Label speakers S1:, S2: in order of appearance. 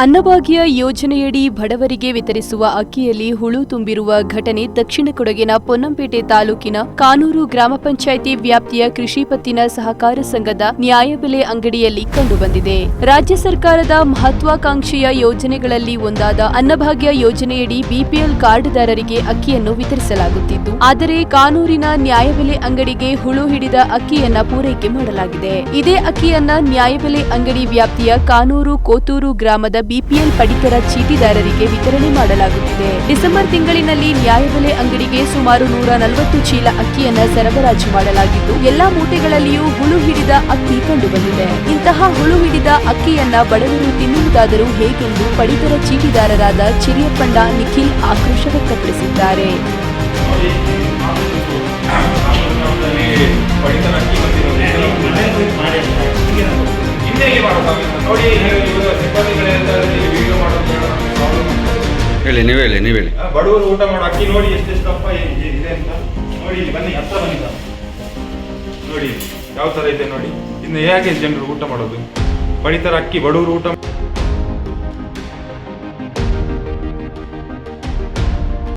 S1: ಅನ್ನಭಾಗ್ಯ ಯೋಜನೆಯಡಿ ಬಡವರಿಗೆ ವಿತರಿಸುವ ಅಕ್ಕಿಯಲ್ಲಿ ಹುಳು ತುಂಬಿರುವ ಘಟನೆ ದಕ್ಷಿಣ ಕೊಡಗಿನ ಪೊನ್ನಂಪೇಟೆ ತಾಲೂಕಿನ ಕಾನೂರು ಗ್ರಾಮ ಪಂಚಾಯಿತಿ ವ್ಯಾಪ್ತಿಯ ಕೃಷಿ ಪತ್ತಿನ ಸಹಕಾರ ಸಂಘದ ನ್ಯಾಯಬೆಲೆ ಅಂಗಡಿಯಲ್ಲಿ ಕಂಡುಬಂದಿದೆ. ರಾಜ್ಯ ಸರ್ಕಾರದ ಮಹತ್ವಾಕಾಂಕ್ಷೆಯ ಯೋಜನೆಗಳಲ್ಲಿ ಒಂದಾದ ಅನ್ನಭಾಗ್ಯ ಯೋಜನೆಯಡಿ ಬಿಪಿಎಲ್ ಕಾರ್ಡ್ದಾರರಿಗೆ ಅಕ್ಕಿಯನ್ನು ವಿತರಿಸಲಾಗುತ್ತಿದ್ದು, ಆದರೆ ಕಾನೂರಿನ ನ್ಯಾಯಬೆಲೆ ಅಂಗಡಿಗೆ ಹುಳು ಹಿಡಿದ ಅಕ್ಕಿಯನ್ನ ಪೂರೈಕೆ ಮಾಡಲಾಗಿದೆ. ಇದೇ ಅಕ್ಕಿಯನ್ನ ನ್ಯಾಯಬೆಲೆ ಅಂಗಡಿ ವ್ಯಾಪ್ತಿಯ ಕಾನೂರು ಕೋತೂರು ಗ್ರಾಮದ ಬಿಪಿಎಲ್ ಪಡಿತರ ಚೀಟಿದಾರರಿಗೆ ವಿತರಣೆ ಮಾಡಲಾಗುತ್ತಿದೆ. ಡಿಸೆಂಬರ್ ತಿಂಗಳಿನಲ್ಲಿ ನ್ಯಾಯಬೆಲೆ ಅಂಗಡಿಗೆ ಸುಮಾರು ನೂರ ನಲವತ್ತು ಚೀಲ ಅಕ್ಕಿಯನ್ನ ಸರಬರಾಜು ಮಾಡಲಾಗಿದ್ದು, ಎಲ್ಲಾ ಮೂಟೆಗಳಲ್ಲಿಯೂ ಹುಳು ಹಿಡಿದ ಅಕ್ಕಿ ಕಂಡುಬಂದಿದೆ. ಇಂತಹ ಹುಳು ಹಿಡಿದ ಅಕ್ಕಿಯನ್ನ ಬಡವರು ತಿನ್ನುವುದಾದರೂ ಹೇಗೆಂದು ಪಡಿತರ ಚೀಟಿದಾರರಾದ ಚಿರಿಯಪ್ಪಣ್ಣ ನಿಖಿಲ್ ಆಕ್ರೋಶ ವ್ಯಕ್ತಪಡಿಸಿದ್ದಾರೆ.
S2: ನೋಡಿ ವಿಡಿಯೋ
S3: ಹೇಳಿ, ನೀವು ಹೇಳಿ ನೀವು ಹೇಳಿ.
S2: ಬಡವರು ಊಟ ಮಾಡೋ ಅಕ್ಕಿ ನೋಡಿ ಎಷ್ಟೆಷ್ಟಪ್ಪ ಇದೆ ಅಂತ. ನೋಡಿ ಇಲ್ಲಿ ಬನ್ನಿ, ಹತ್ರ ಬನ್ನಿ ನೋಡಿ ಯಾವ ಥರ ಇದೆ ನೋಡಿ. ಇನ್ನು ಹೇಗೆ ಜನರು ಊಟ ಮಾಡೋದು? ಪಡಿತರ ಅಕ್ಕಿ, ಬಡವರು ಊಟ